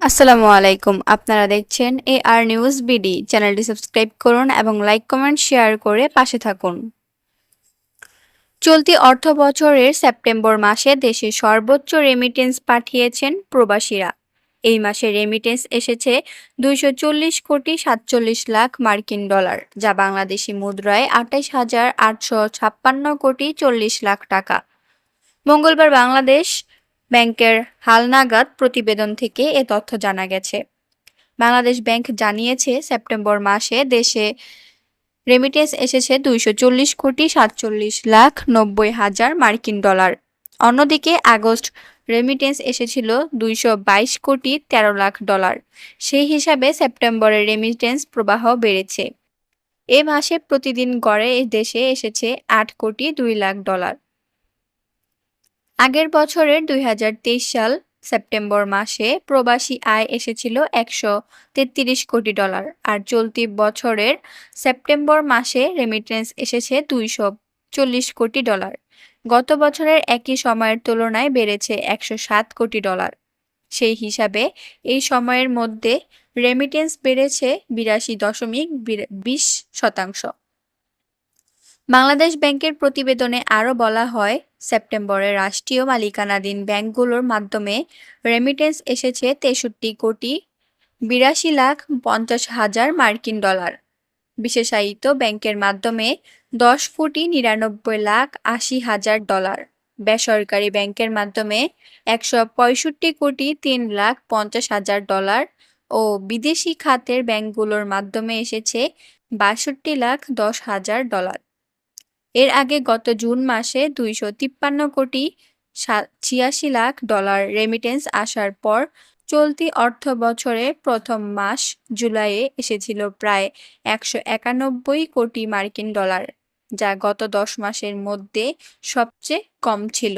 আসসালামু আলাইকুম। আপনারা দেখছেন এ আর নিউজ বিডি চ্যানেলটি সাবস্ক্রাইব করুন এবং লাইক, কমেন্ট, শেয়ার করে পাশে থাকুন। চলতি অর্থ বছরের সেপ্টেম্বর মাসে দেশে সর্বোচ্চ রেমিটেন্স পাঠিয়েছেন প্রবাসীরা। এই মাসে রেমিটেন্স এসেছে দুইশো চল্লিশ কোটি সাতচল্লিশ লাখ মার্কিন ডলার, যা বাংলাদেশি মুদ্রায় আঠাইশ হাজার আটশো ছাপ্পান্ন কোটি চল্লিশ লাখ টাকা। মঙ্গলবার বাংলাদেশ ব্যাংকের হালনাগাদ প্রতিবেদন থেকে এ তথ্য জানা গেছে। বাংলাদেশ ব্যাংক জানিয়েছে, সেপ্টেম্বর মাসে দেশে রেমিটেন্স এসেছে দুইশো চল্লিশ কোটি সাতচল্লিশ লাখ নব্বই হাজার মার্কিন ডলার। অন্যদিকে আগস্ট রেমিটেন্স এসেছিল দুইশো বাইশ কোটি তেরো লাখ ডলার। সেই হিসাবে সেপ্টেম্বরের রেমিটেন্স প্রবাহ বেড়েছে। এ মাসে প্রতিদিন গড়ে দেশে এসেছে আট কোটি দুই লাখ ডলার। আগের বছরের দুই হাজার তেইশ সাল সেপ্টেম্বর মাসে প্রবাসী আয় এসেছিল একশো তেত্রিশ কোটি ডলার আর চলতি বছরের সেপ্টেম্বর মাসে রেমিটেন্স এসেছে দুইশো চল্লিশ কোটি ডলার। গত বছরের একই সময়ের তুলনায় বেড়েছে একশো সাত কোটি ডলার। সেই হিসাবে এই সময়ের মধ্যে রেমিটেন্স বেড়েছে বিরাশি দশমিক বিশ শতাংশ। বাংলাদেশ ব্যাংকের প্রতিবেদনে আরও বলা হয়, সেপ্টেম্বরে রাষ্ট্রীয় মালিকানাধীন ব্যাংকগুলোর মাধ্যমে রেমিটেন্স এসেছে তেষট্টি কোটি বিরাশি লাখ পঞ্চাশ হাজার মার্কিন ডলার। বিশেষায়িত ব্যাংকের মাধ্যমে দশ কোটি নিরানব্বই লাখ আশি হাজার ডলার। বেসরকারি ব্যাংকের মাধ্যমে একশো পঁয়ষট্টি কোটি তিন লাখ পঞ্চাশ হাজার ডলার ও বিদেশি খাতের ব্যাংকগুলোর মাধ্যমে এসেছে বাষট্টি লাখ দশ হাজার ডলার। এর আগে গত জুন মাসে দুইশো তিপ্পান্ন কোটি ছিয়াশি লাখ ডলার রেমিটেন্স আসার পর চলতি অর্থ বছরের প্রথম মাস জুলাইয়ে এসেছিল প্রায় একশো একানব্বই কোটি মার্কিন ডলার, যা গত দশ মাসের মধ্যে সবচেয়ে কম ছিল।